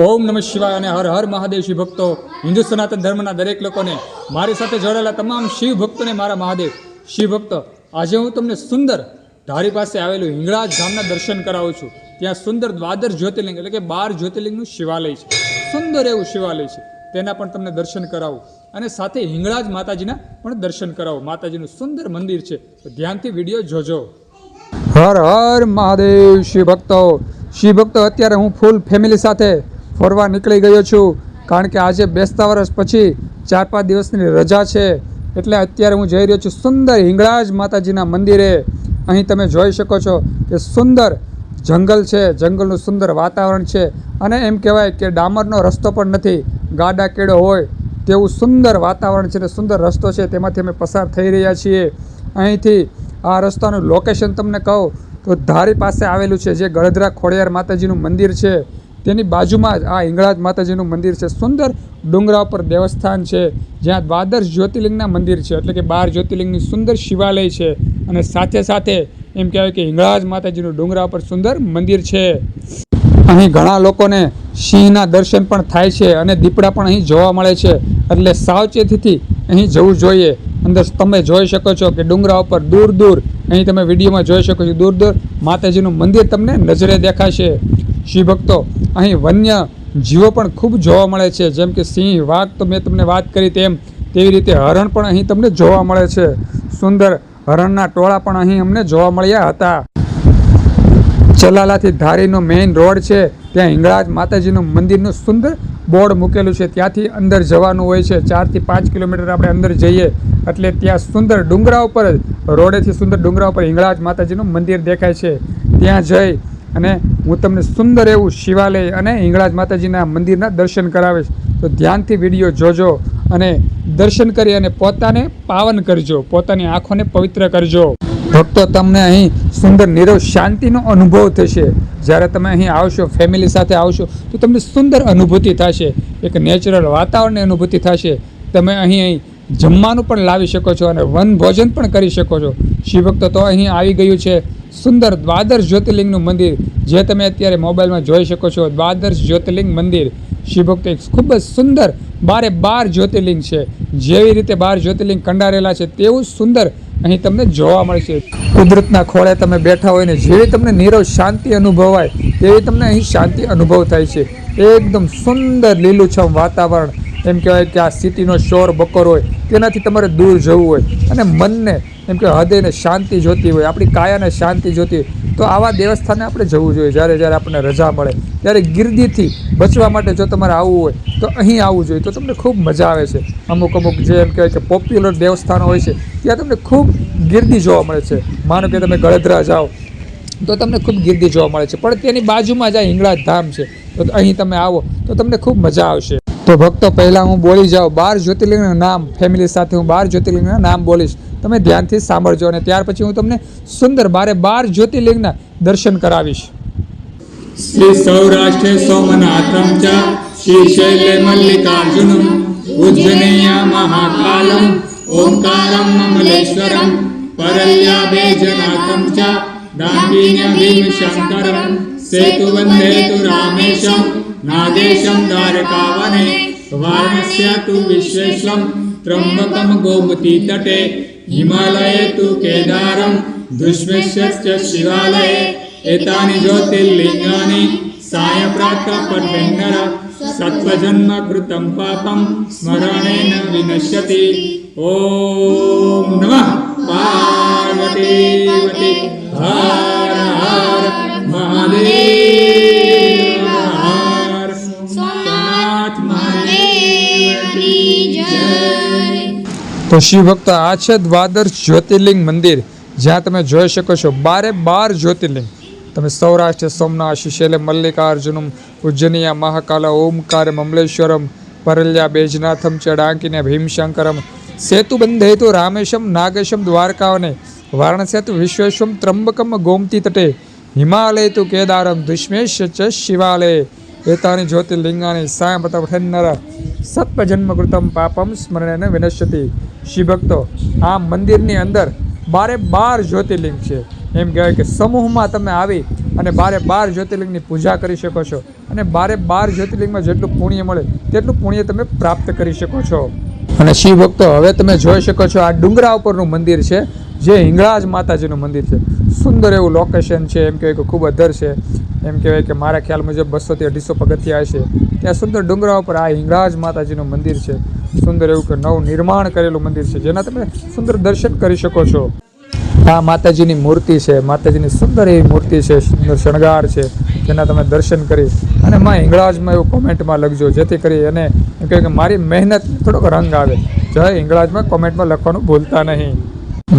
ઓમ નમઃ શિવાય અને હર હર મહાદેવ શિવ ભક્તો, હિન્દુ સનાતન ધર્મના દરેક લોકોને મારી સાથે જોડાયેલા તમામ શિવ ભક્તોને મારા મહાદેવ, શિવ ભક્તો, આજે હું તમને સુંદર ધારી પાસે આવેલું હિંગળાજ ગામના દર્શન કરાવું છું. ત્યાં સુંદર દ્વાદર જ્યોતિર્લિંગ એટલે કે બાર જ્યોતિર્લિંગનું શિવાલય છે. સુંદર એવું શિવાલય છે. તેના પણ તમને દર્શન કરાવું. અને સાથે હિંગળાજ માતાજીના પણ દર્શન કરાવું. માતાજીનું સુંદર મંદિર છે. ધ્યાનથી વીડિયો જોજો. હર હર મહાદેવ શિવ ભક્તો. શિવ ભક્તો, અત્યારે હું ફૂલ ફેમિલી સાથે ફરવા નીકળી ગયો છું. કારણ કે આજે બેસતા વર્ષ પછી ચાર પાંચ દિવસની રજા છે. એટલે અત્યારે હું જઈ રહ્યો છું સુંદર હિંગળાજ માતાજીના મંદિરે. અહીં તમે જોઈ શકો છો કે સુંદર જંગલ છે. જંગલનું સુંદર વાતાવરણ છે. અને એમ કહેવાય કે ડામરનો રસ્તો પણ નથી. ગાડા કેળો હોય તેવું સુંદર વાતાવરણ છે અને સુંદર રસ્તો છે. તેમાંથી અમે પસાર થઈ રહ્યા છીએ. અહીંથી આ રસ્તાનું લોકેશન તમને કહું તો ધારી પાસે આવેલું છે જે ગળધરા ખોડિયાર માતાજીનું મંદિર છે. તેની બાજુમાં જ આ હિંગળાજ માતાજીનું મંદિર છે. સુંદર ડુંગરા ઉપર દેવસ્થાન છે. જ્યાં દ્વાદશ જ્યોતિર્લિંગના મંદિર છે. એટલે કે બાર જ્યોતિર્લિંગની સુંદર શિવાલય છે. અને સાથે સાથે એમ કહેવાય કે હિંગળાજ માતાજીનું ડુંગરા ઉપર સુંદર મંદિર છે. અહીં ઘણા લોકોને સિંહના દર્શન પણ થાય છે અને દીપડા પણ અહીં જોવા મળે છે. એટલે સાવચેતીથી અહીં જવું જોઈએ. અંદર તમે જોઈ શકો છો કે ડુંગરા ઉપર દૂર દૂર અહીં તમે વિડીયોમાં જોઈ શકો છો. દૂર દૂર માતાજીનું મંદિર તમને નજરે દેખાશે. શિવ ભક્તો અહીં વન્ય જીવો પણ ખૂબ જોવા મળે છે. જેમ કે સિંહ, વાઘ તો મેં તમને વાત કરી તેમ તેવી રીતે હરણ પણ અહીં તમને જોવા મળે છે. સુંદર હરણના ટોળા પણ અહીં અમને જોવા મળ્યા હતા. ચલાલાથી ધારીનો મેઇન રોડ છે. ત્યાં હિંગળાજ માતાજીનું મંદિરનું સુંદર બોર્ડ મૂકેલું છે. ત્યાંથી અંદર જવાનું હોય છે. ચારથી પાંચ કિલોમીટર આપણે અંદર જઈએ એટલે ત્યાં સુંદર ડુંગરા ઉપર રોડેથી સુંદર ડુંગરા ઉપર હિંગળાજ માતાજીનું મંદિર દેખાય છે. ત્યાં જઈ અને હું તમને સુંદર એવું શિવાલય અને હિંગળાજ માતાજીના મંદિરના દર્શન કરાવીશ. તો ધ્યાનથી વીડિયો જોજો અને દર્શન કરી અને પોતાને પાવન કરજો. પોતાની આંખોને પવિત્ર કરજો. ભક્તો, તમને અહીં સુંદર, નીરવ શાંતિનો અનુભવ થશે. જ્યારે તમે અહીં આવશો ફેમિલી સાથે આવશો, તો તમને સુંદર અનુભૂતિ થશે. એક નેચરલ વાતાવરણની અનુભૂતિ થશે. તમે અહીં અહીં જમવાનું પણ લાવી શકો છો અને વન ભોજન પણ કરી શકો છો. શિવભક્તો, તો અહીં આવી ગયું છે. સુંદર દ્વાદશ જ્યોતિર્લિંગનું મંદિર, જે તમે અત્યારે મોબાઈલમાં જોઈ શકો છો. દ્વાદશ જ્યોતિર્લિંગ મંદિર શિવભક્ત એક ખૂબ જ સુંદર બારે બાર જ્યોતિર્લિંગ છે. જેવી રીતે બાર જ્યોતિર્લિંગ કંડારેલા છે, તેવું સુંદર અહીં તમને જોવા મળશે. કુદરતના ખોળે તમે બેઠા હોય ને જેવી તમને નીરવ શાંતિ અનુભવાય, તેવી તમને અહીં શાંતિ અનુભવ થાય છે. એકદમ સુંદર લીલુંછમ વાતાવરણ, એમ કહેવાય કે આ સિટીનો શોર બકોર હોય, તેનાથી તમારે દૂર જવું હોય. અને મનને એમ કે હૃદયને શાંતિ જોતી હોય, આપણી કાયાને શાંતિ જોતી હોય, તો આવા દેવસ્થાને આપણે જવું જોઈએ. જ્યારે જ્યારે આપણને રજા મળે, ત્યારે ગીરદીથી બચવા માટે જો તમારે આવવું હોય, તો અહીં આવવું જોઈએ. તો તમને ખૂબ મજા આવે છે. અમુક અમુક જે એમ કહેવાય કે પોપ્યુલર દેવસ્થાનો હોય છે, ત્યાં તમને ખૂબ ગીરદી જોવા મળે છે. માનો કે તમે ગળદરા જાઓ, તો તમને ખૂબ ગીરદી જોવા મળે છે. પણ તેની બાજુમાં જ આ હિંગળા ધામ છે. તો અહીં તમે આવો, તો તમને ખૂબ મજા આવશે. તો ભક્તો, પહેલાં હું બોલી જાઉં. બાર જ્યોતિર્લિંગનું નામ ફેમિલી સાથે હું બાર જ્યોતિર્લિંગનું નામ બોલીશ. તમે ધ્યાનથી સાંભળજો અને ત્યાર પછી હું તમને સુંદર બારે બાર જ્યોતિર્લિંગના દર્શન કરાવીશ. શ્રી સૌરાષ્ટ્ર સોમનાથમ ચ, શ્રી શૈલે મલ્લિકાર્જુનમ, ઉજ્જનેયા મહાકાલમ, ઓમકારમ મમલેશ્વરમ પરલ્યાભેજનાથમ ચ દાંડીન્ય ભીમ શંકરમ સેતુ વંદે રામેશમ नागेशं द्वारकावने वारणस्य तु विश्वेश्वं त्र्यम्बकं गोमतीतटे हिमालये तु केदारं दुष्मेश्य च शिवालये एतानि ज्योतिर्लिङ्गानि सायप्रातः पठेन्नर सत्त्वजन्म कृतं पापं स्मरणेन विनश्यति ॐ नमः पार्वतीवति हर हर महादेव તો ભક્તો આ છે દ્વાદશ જ્યોતિર્લિંગ મંદિર, જ્યાં તમે જોઈ શકો છો બારે બાર જ્યોતિર્લિંગ. તમે સૌરાષ્ટ્ર, સોમનાથ શિશેલે મલ્લિકાર્જુનમ, ઉજ્જનિયા, મહાકાલ, ઓમકાર, મમલેશ્વરમ, પરલ્યા, બેજનાથમ, ચડાંકીને, ભીમશંકરમ સેતુબંધે તો રામેશમ, નાગેશમ દ્વારકાવને વારાણસ્યા તુ વિશ્વેશ્વમ ત્રંબકમ ગોમતી તટે હિમાલય તુ કેદારમ દુષ્મેશ ચ શિવાલય, એતાની જ્યોતિર્લિંગાની સાયં પ્રતપઠન્નર સત્પજન્મ કૃતમ પાપમ સ્મરણેને વિનશ્યતિ. શિવભક્તો આ મંદિરની અંદર બારે બાર જ્યોતિર્લિંગ છે. એમ કહેવાય કે સમૂહમાં તમે આવી અને બારે બાર જ્યોતિર્લિંગની પૂજા કરી શકો છો અને બારે બાર જ્યોતિર્લિંગમાં જેટલું પુણ્ય મળે તેટલું પુણ્ય તમે પ્રાપ્ત કરી શકો છો. અને શિવ ભક્તો હવે તમે જોઈ શકો છો આ ડુંગરા ઉપરનું મંદિર છે, જે હિંગળાજ માતાજીનું મંદિર છે. સુંદર એવું લોકેશન છે, એમ કહેવાય કે ખૂબ અધર છે. એમ કહેવાય કે મારા ખ્યાલ મુજબ બસોથી અઢીસો પગથિયા છે ત્યાં સુંદર ડુંગરા ઉપર આ હિંગળાજ માતાજીનું મંદિર છે. સુંદર એવું કે નવું નિર્માણ કરેલું મંદિર છે, જેના તમે સુંદર દર્શન કરી શકો છો. આ માતાજીની મૂર્તિ છે, માતાજીની સુંદર એવી મૂર્તિ છે, સુંદર શણગાર છે, જેના તમે દર્શન કરી. અને માં હિંગળાજમાં એવું કોમેન્ટમાં લખજો, જેથી કરી અને એમ કહે કે મારી મહેનત થોડોક રંગ આવે. જય હિંગળાજમાં કોમેન્ટમાં લખવાનું ભૂલતા નહીં.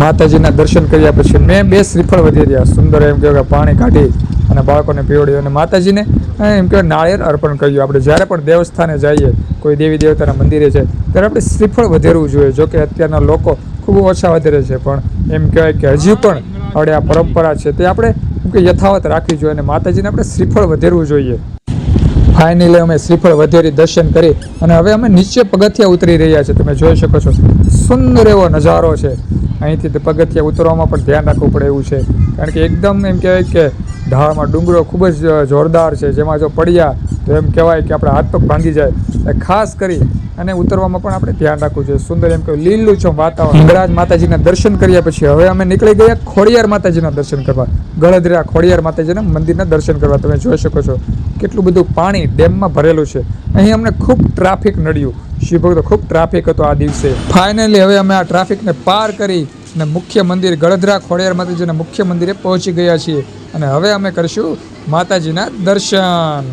માતાજીના દર્શન કર્યા પછી મેં બે શ્રીફળ વધી રહ્યા. સુંદર એમ કહેવાય કે પાણી કાઢી અને બાળકોને પીવડ્યું અને માતાજીને. એમ કહેવાય, નાળિયેર અર્પણ કર્યું આપણે જ્યારે પણ દેવસ્થાને જઈએ, કોઈ દેવી દેવતાના મંદિરે છે, ત્યારે આપણે શ્રીફળ વધેરવું જોઈએ. જોકે અત્યારના લોકો ખૂબ ઓછા વધેરે છે, પણ એમ કહેવાય કે હજી પણ આપણે આ પરંપરા છે. તે આપણે કે યથાવત રાખવી જોઈએ અને માતાજીને આપણે શ્રીફળ વધેરવું જોઈએ. ફાઇનલી અમે શ્રીફળ વધેરી દર્શન કરી અને હવે અમે નીચે પગથિયા ઉતરી રહ્યા છે તમે જોઈ શકો છો. સુંદર એવો નજારો છે. અહીંથી પગથિયા ઉતરવામાં પણ ધ્યાન રાખવું પડે એવું છે. કારણ કે એકદમ એમ કહેવાય કે ઢાળમાં ડુંગરો ખૂબ જ જોરદાર છે. જેમાં જો પડ્યા, તો એમ કહેવાય કે આપણા હાથ પગ ભાંગી જાય. ખાસ કરી અને ઉતરવામાં પણ આપણે ધ્યાન રાખવું જોઈએ. સુંદર એમ કે લીલું છો વાતાવરણ. હિંગળાજ માતાજીના દર્શન કર્યા પછી હવે અમે નીકળી ગયા ખોડિયાર માતાજીના દર્શન કરવા. ગળદરા ખોડિયાર માતાજીના મંદિરના દર્શન કરવા. તમે જોઈ શકો છો કેટલું બધું પાણી ડેમમાં ભરેલું છે. અહીં અમને ખૂબ ટ્રાફિક નડ્યું. શિવભક્ત, ખૂબ ટ્રાફિક હતો આ દિવસે. ફાઇનલી હવે અમે આ ટ્રાફિકને પાર કરી અને મુખ્ય મંદિર ગળધરા ખોડિયાર માતાજીના મુખ્ય મંદિરે પહોંચી ગયા છીએ. અને હવે અમે કરીશું માતાજીના દર્શન.